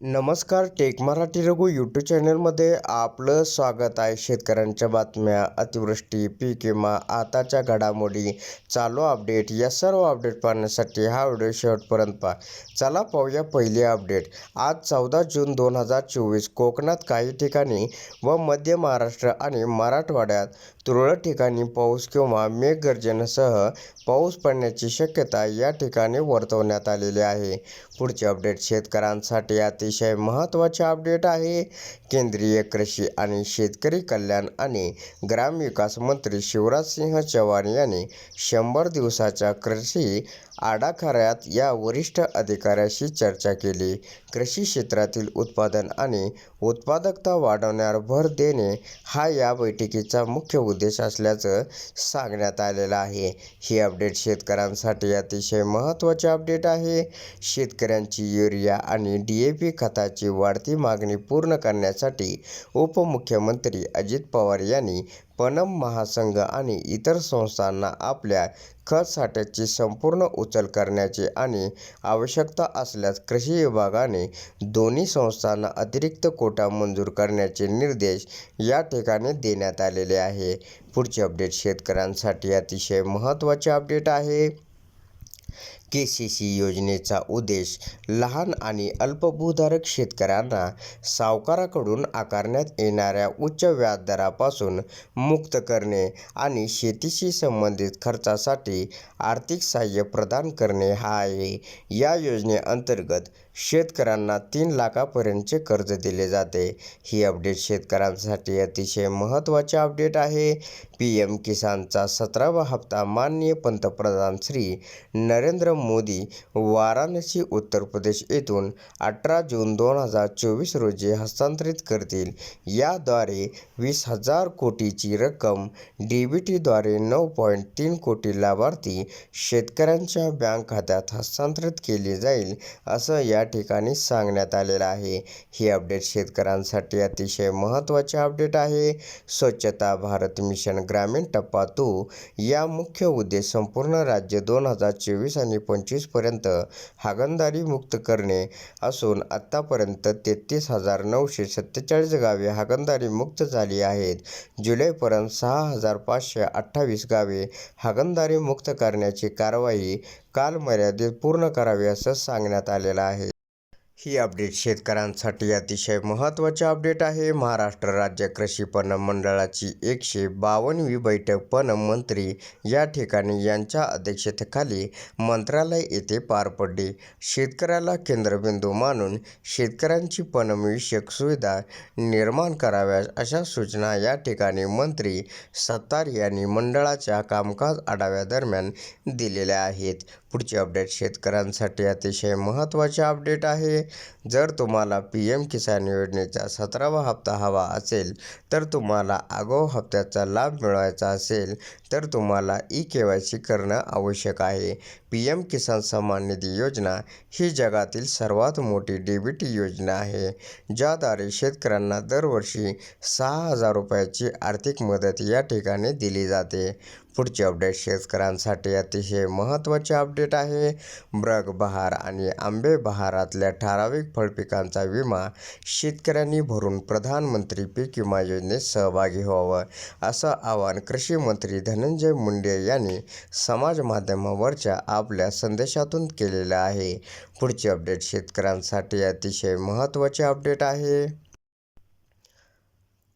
नमस्कार take Marathi Raghu YouTube चॅनलमध्ये आपलं स्वागत आहे. शेतकऱ्यांच्या बातम्या अतिवृष्टी पीक विमा आताच्या घडामोडी चालू अपडेट या सर्व अपडेट पाहण्यासाठी हा व्हिडिओ शेवटपर्यंत पहा. चला पाहूया पहिली अपडेट. आज चौदा जून दोन हजार चोवीस कोकणात काही ठिकाणी व मध्य महाराष्ट्र आणि मराठवाड्यात तुरळक ठिकाणी पाऊस किंवा मेघगर्जनेसह पाऊस पडण्याची शक्यता या ठिकाणी वर्तवण्यात आलेली आहे. पुढचे अपडेट शेतकऱ्यांसाठी अतिशय महत्त्वाचे अपडेट आहे. केंद्रीय कृषी आणि शेतकरी कल्याण आणि ग्रामविकास मंत्री शिवराज सिंह चव्हाण यांनी शंभर दिवसाच्या कृषी आडाखऱ्यात या वरिष्ठ अधिकाऱ्याशी चर्चा केली. कृषी क्षेत्रातील उत्पादन आणि उत्पादकता वाढवण्यावर भर देणे हा या बैठकीचा मुख्य उद्देश असल्याचं सांगण्यात आलेलं आहे. ही अपडेट शेतकऱ्यांसाठी अतिशय महत्त्वाचे अपडेट आहे. शेतकऱ्यांची युरिया आणि डी ए पी खताची वाढती मागणी पूर्ण करण्यासाठी उपमुख्यमंत्री अजित पवार यांनी पणन महासंघ आणि इतर संस्थांना आपल्या खत साठ्याची संपूर्ण उचल करण्याचे आणि आवश्यकता असल्यास कृषी विभागाने दोन्ही संस्थांना अतिरिक्त कोटा मंजूर करण्याचे निर्देश या ठिकाणी देण्यात आलेले आहे. पुढचे अपडेट शेतकऱ्यांसाठी अतिशय महत्त्वाचे अपडेट आहे. के सी सी योजनेचा उद्देश लहान आणि अल्पभूधारक शेतकऱ्यांना सावकाराकडून आकारण्यात येणाऱ्या उच्च व्याजदरापासून मुक्त करणे आणि शेतीशी संबंधित खर्चासाठी आर्थिक सहाय्य प्रदान करणे हा आहे. या योजनेअंतर्गत शेतकऱ्यांना तीन लाखापर्यंतचे कर्ज दिले जाते. ही अपडेट शेतकऱ्यांसाठी अतिशय महत्त्वाचे अपडेट आहे. पी एम किसानचा सतरावा हप्ता माननीय पंतप्रधान श्री नरेंद्र मोदी वाराणसी उत्तर प्रदेश येथून अठरा जून दोन हजार चोवीस रोजी हस्तांतरित करतील. याद्वारे वीस हजार कोटीची रक्कम डी बी टीद्वारे नऊ पॉईंट तीन कोटी लाभार्थी शेतकऱ्यांच्या बँक खात्यात हस्तांतरित केली जाईल असं या ठिकाणी सांगण्यात आलेलं आहे. ही अपडेट शेतकऱ्यांसाठी अतिशय महत्त्वाचे अपडेट आहे. स्वच्छता भारत मिशन ग्रामीण टप्पा टू या मुख्य उद्देश संपूर्ण राज्य दोन हजार चोवीस आणि पंचवीसपर्यंत हागणदारी मुक्त करणे असून आत्तापर्यंत तेहतीस हजार नऊशे सत्तेचाळीस गावे हागणदारी मुक्त झाली आहेत. जुलैपर्यंत सहा हजार पाचशे अठ्ठावीस गावे हागणदारी मुक्त करण्याची कारवाई कालमर्यादेत पूर्ण करावी असं सांगण्यात आलेलं आहे. ही अपडेट शेतकऱ्यांसाठी अतिशय महत्त्वाचे अपडेट आहे. महाराष्ट्र राज्य कृषी पणन मंडळाची एकशे बावन्नवी बैठक पणन मंत्री या ठिकाणी यांच्या अध्यक्षतेखाली मंत्रालय येथे पार पडली. शेतकऱ्याला केंद्रबिंदू मानून शेतकऱ्यांची पणनविषयक सुविधा निर्माण कराव्यात अशा सूचना या ठिकाणी मंत्री सत्तार यांनी मंडळाच्या कामकाज आढाव्यादरम्यान दिलेल्या आहेत. पुढचे अपडेट शेतकऱ्यांसाठी अतिशय महत्त्वाचे अपडेट आहे. जर तुम्हाला पी एम किसान योजनेचा सतरावा हप्ता हवा असेल तर तुम्हाला आगाऊ हप्त्याचा लाभ मिळवायचा असेल तर तुम्हाला ई के वाय सी करणं आवश्यक आहे. पी एम किसान सन्मान निधी योजना ही जगातील सर्वात मोठी डी बी टी योजना आहे ज्याद्वारे शेतकऱ्यांना दरवर्षी सहा हजार रुपयाची आर्थिक मदत या ठिकाणी दिली जाते. पुढचे अपडेट शेतकऱ्यांसाठी अतिशय महत्त्वाचे अपडेट आहे. ब्रग बहार आणि आंबे बहारातल्या ठराविक फळपिकांचा विमा शेतकऱ्यांनी भरून प्रधानमंत्री पीक विमा योजनेत सहभागी व्हावं असं आवाहन कृषी मंत्री धनंजय मुंडे यांनी समाज माध्यमावरच्या आपल्या संदेशातून केलेलं आहे. पुढचे अपडेट शेतकऱ्यांसाठी अतिशय महत्त्वाचे अपडेट आहे.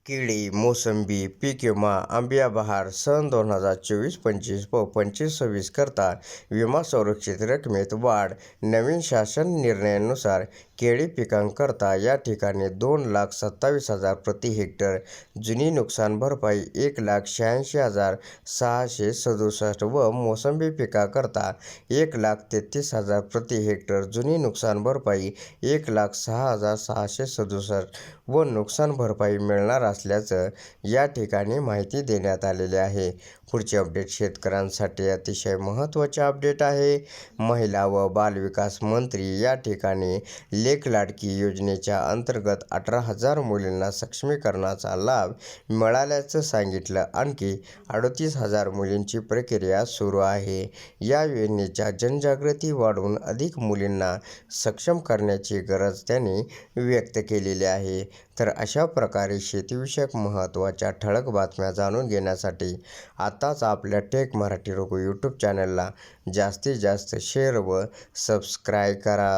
केळी मोसंबी पीक विमा आंबिया बहार सन दोन हजार चोवीस पंचवीस व पंचवीस सव्वीस करता विमा संरक्षित रकमेत वाढ. नवीन शासन निर्णयानुसार केळी पिकांकरता या ठिकाणी दोन लाख सत्तावीस हजार प्रति हेक्टर जुनी नुकसान भरपाई एक लाख शहाऐंशी हजार सहाशे सदुसष्ट व मोसंबी पिकाकरता एक लाख तेहतीस हजार प्रति हेक्टर जुनी नुकसान भरपाई एक लाख सहा हजार सहाशे सदुसष्ट व नुकसान भरपाई मिळणार असल्याचं या ठिकाणी माहिती देण्यात आलेली आहे. पुढचे अपडेट शेतकऱ्यांसाठी अतिशय महत्त्वाचे अपडेट आहे. महिला व बालविकास मंत्री या ठिकाणी लेख लाडकी योजनेच्या अंतर्गत अठरा हजार मुलींना सक्षमीकरणाचा लाभ मिळाल्याचं सांगितलं. आणखी अडतीस हजार मुलींची प्रक्रिया सुरू आहे. या योजनेच्या जनजागृती वाढवून अधिक मुलींना सक्षम करण्याची गरज त्यांनी व्यक्त केलेली आहे. तर अशा प्रकारे शेतीविषयक महत्त्वाच्या ठळक बातम्या जाणून घेण्यासाठी आत्ताच आपल्या टेक मराठी रघु यूट्यूब चॅनलला जास्तीत जास्त शेअर व सबस्क्राईब करा.